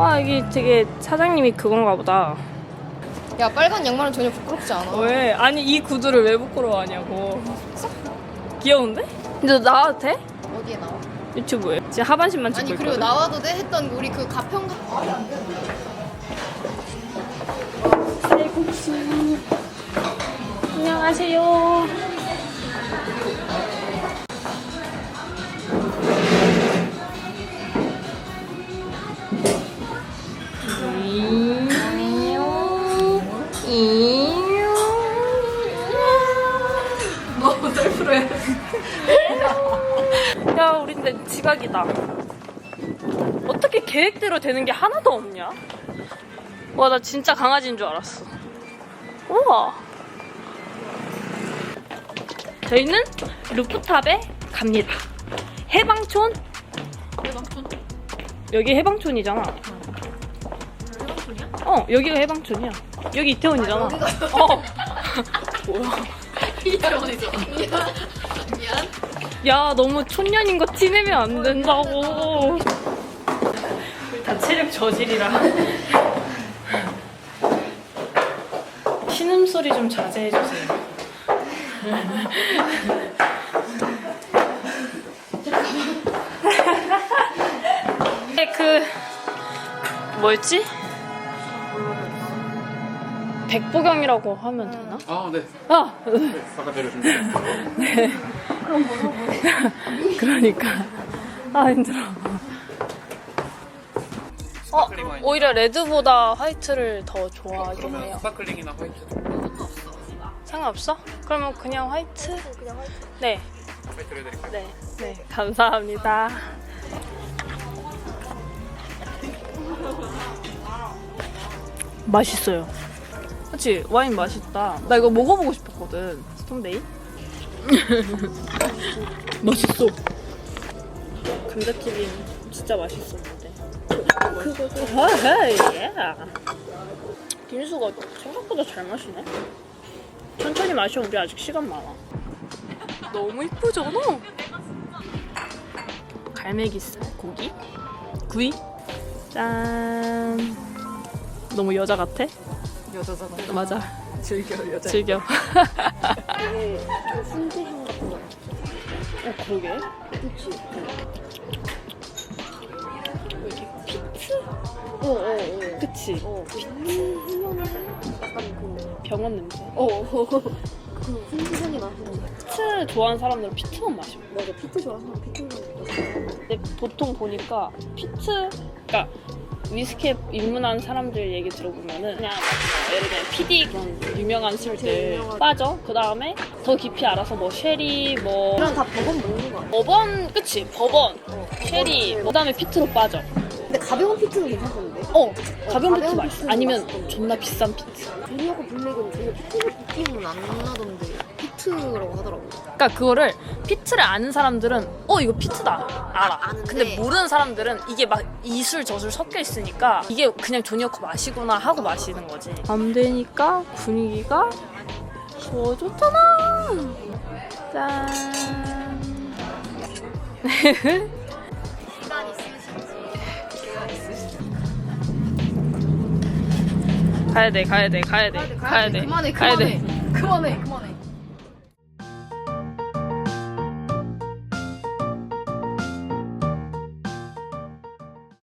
와 여기 되게 사장님이 그건가 보다. 야 빨간 양말은 전혀 부끄럽지 않아. 왜? 아니 이 구두를 왜 부끄러워하냐고. 귀여운데? 근데 너 나와도 돼? 어디에 나와? 유튜브에. 지금 하반신만 찍고 아니 그리고 있거든. 나와도 돼 했던 우리 그 가평 쌀국수. 안녕하세요. 근데 지각이다. 어떻게 계획대로 되는 게 하나도 없냐? 와, 나 진짜 강아지인 줄 알았어. 우와. 저희는 루프탑에 갑니다. 해방촌? 해방촌? 여기 해방촌이잖아. 해방촌이야? 어, 여기가 해방촌이야. 여기 이태원이잖아. 어. 뭐야. 이태원이죠. 미안. 미안. 야, 너무 촌년인 거 티내면 안 된다고. 다 체력 저질이라. 신음소리 좀 자제해주세요. 네, 그, 뭐였지? 백보경이라고 하면 되나? 아, 네. 아! 네, 아까 내려줍니다. 그러니까. 아, 힘들어. 어, 오히려 레드보다 화이트를 더 좋아하긴 그러면 해요. 스파클링이나 화이트 상관없어? 그러면 그냥 화이트? 그냥 화이트. 네, 화이트를 해드릴까요? 네, 네. 감사합니다. 맛있어요. 그치? 와인 맛있다. 나 이거 먹어보고 싶었거든. 스톤데이? 맛있어. 감자튀김 진짜 맛있었는데. 그거 헤이 예. 빙수가 생각보다 잘 마시네. 천천히 마셔. 우리 아직 시간 많아. 너무 이쁘잖아. 갈매기살 고기 구이 짠. 너무 여자 같아? 여자잖아. 맞아. 즐겨 여자. 즐겨. 이게 좀 훈제향 같은 거. 어 그러게. 그치? 피트? 어, 어, 어. 그치. 어, 그 훈련을 약간 그, 병원 냄새. 어, 그 훈제향이 나는 거. 피트 좋아하는 사람들은 피트만 마셔. 맞아, 피트 좋아하는 사람 피트만 먹어. 근데 보통 보니까 피트, 그러니까 위스키에 입문한 사람들 얘기 들어보면은 그냥 뭐 예를 들면 PD 그런 유명한 술들 빠져. 그 다음에 더 깊이 알아서 뭐 쉐리, 뭐 이런 다 버건 먹는 거 아니야? 버번, 그치? 버번, 어. 쉐리. 그 다음에 피트로 빠져. 근데 가벼운 피트는 괜찮던데? 어, 가벼운 피트 가벼운 맛있어. 피트는 아니면 맛있던데. 존나 비싼 피트. 조니어코 블랙은 전혀 피트 느낌은 안 나던데 피트라고 하더라고. 그러니까 그거를 피트를 아는 사람들은 어 이거 피트다 알아. 아는데. 근데 모르는 사람들은 이게 막 이술 저술 섞여 있으니까 이게 그냥 조니어커 맛이구나 하고 마시는 거지. 밤 되니까 분위기가 좋아졌잖아. 짠. 시간 있으신지 시간 있으신지. 가야 돼, 가야 돼, 가야 돼, 가야 돼. 그만해 가야 그만해 돼. 그만해 그만해.